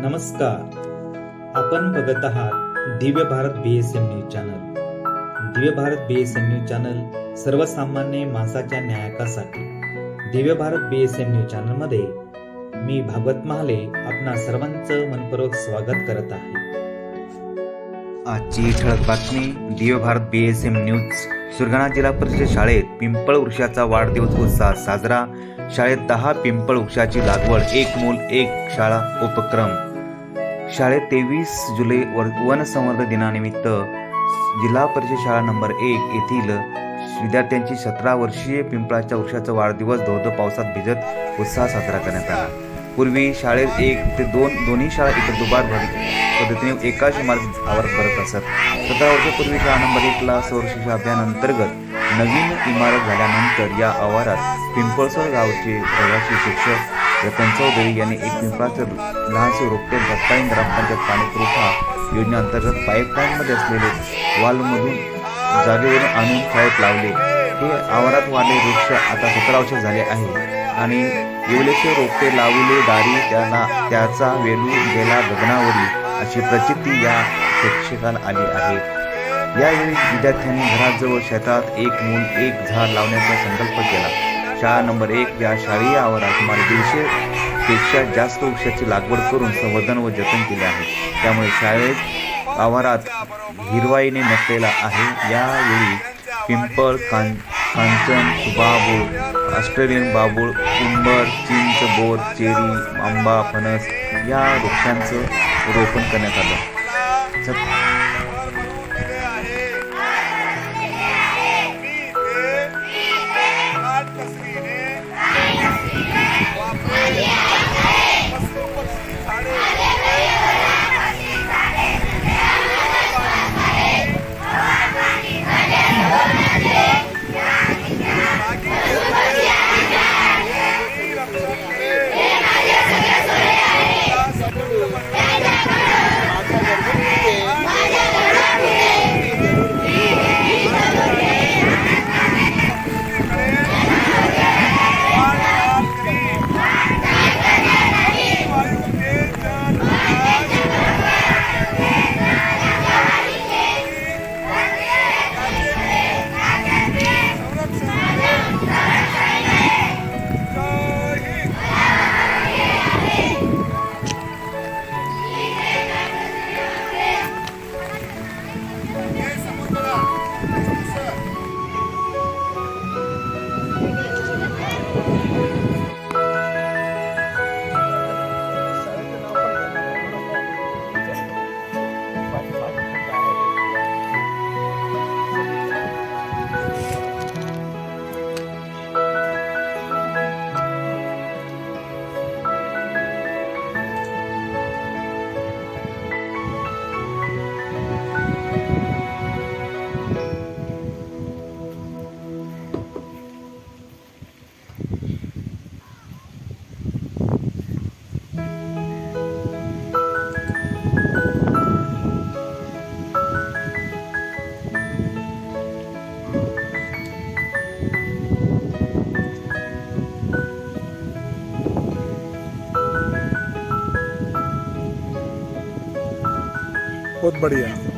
नमस्कार. आपण बघत आहात Divya Bharat B S M news channel Divya Bharat B S M news channel सर्वसामान्य माणसाच्या न्यायकासाठी. Divya Bharat B S M news चॅनलमध्ये मी भागवत महाले आपणा सर्वांचं मनपूर्वक स्वागत करत आहे. आजची ठळक बातमी Divya Bharat B S M news Surgana जिल्हा परिषद शाळेत पिंपळ वृक्षाचा वाढदिवस उत्साह साजरा. शाळेत दहा पिंपळ वृक्षाची लागवड एक मूल एक शाळा उपक्रम. शाळेत तेवीस जुलै वर वन दिनानिमित्त जिल्हा परिषद शाळा नंबर एक येथील विद्यार्थ्यांची सतरा वर्षीय पिंपळाच्या वृक्षाचा वाढदिवस धोधो पावसात भिजत उत्साह साजरा करण्यात आला. पूर्वी शाळेत एक ते दोन दोन्ही शाळा एकत्र दुबार भर पद्धतीने एकाच इमारतीत आवारात करत असत. सतरा वर्षापूर्वी शाळा नंबर एकला सौरशिक्षा अभियान अंतर्गत नवीन इमारत झाल्यानंतर या आवारात पिंपळसर गावचे रहिवासी शिक्षक रतन चौधरी यांनी एक पिंपळाचं लहानसे रोपटे दत्ताईन ग्रामपंचायत पाणी पुरवठा योजनेअंतर्गत पाईपलाईनमध्ये असलेले वालमधून जागेवरून आणून शाळेत लावले. हे आवारात वाढले वृक्ष आता सतरा वर्ष झाले आहे आणि येवलेचे रोपटे लावले दारी त्यांना त्याचा वेलू गेला गगनावरी अशी प्रचिती या शिक्षकाला आली आहे. यावेळी विद्यार्थ्यांनी घराजवळ शेतात एक मूल एक झाड लावण्याचा संकल्प केला. शाळा नंबर एक या शाळेय आवारात सुमारे दीडशे पेक्षा जास्त वृक्षाची लागवड करून संवर्धन व जतन केले आहे. त्यामुळे शाळेत आवारात हिरवाईने नसलेला आहे. यावेळी पिंपळ कां कांचन बाबूळ ऑस्ट्रेलियन बाबूळ उंबर चिंच बोर चेरी आंबा फणस या वृक्षांचं रोपण करण्यात आलं. बहुत बढ़िया।